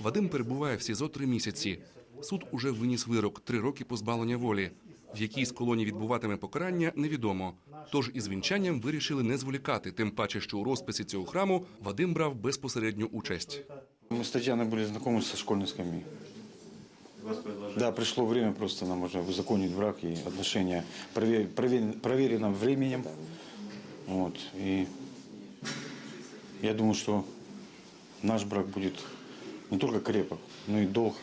Вадим перебуває в СІЗО три місяці. Суд уже виніс вирок три роки позбавлення волі. В якій з колоній відбуватиме покарання, невідомо. Тож із вінчанням вирішили не зволікати, тим паче, що у розписі цього храму Вадим брав безпосередню участь. Мы с Татьяной были знакомы со школьной скамьи. Да, пришло время просто нам уже узаконить брак и отношения провер- провер- проверено временем. Вот. И я думаю, что наш брак будет не только крепок, но и долг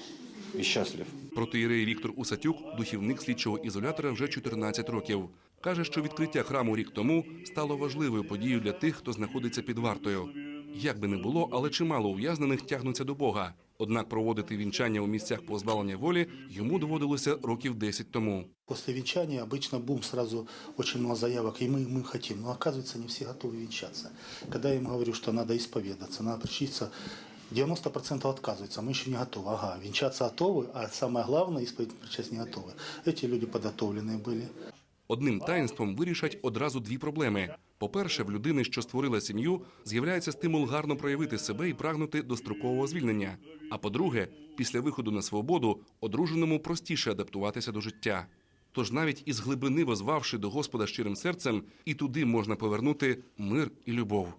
и счастлив. Протиєрей Віктор Усатюк, духівник слідчого ізолятора, вже 14 років. Каже, що відкриття храму рік тому стало важливою подією для тих, хто знаходиться під вартою. Як би не було, але чимало ув'язнених тягнуться до Бога. Однак проводити вінчання у місцях позбавлення волі йому доводилося років 10 тому. После венчания обычно бум, сразу очень много заявок, и мы, мы хотим. Но оказывается, не все готовы венчаться. Когда я им говорю, что надо исповедаться, надо причиться, 90% отказываются, мы еще не готовы. Ага, венчаться готовы, а самое главное, исповедь причастие не готовы. Эти люди подготовленные были. Одним таїнством вирішать одразу дві проблеми. По-перше, в людини, що створила сім'ю, з'являється стимул гарно проявити себе і прагнути дострокового звільнення. А по-друге, після виходу на свободу одруженому простіше адаптуватися до життя. Тож навіть із глибини возвавши до Господа щирим серцем, і туди можна повернути мир і любов.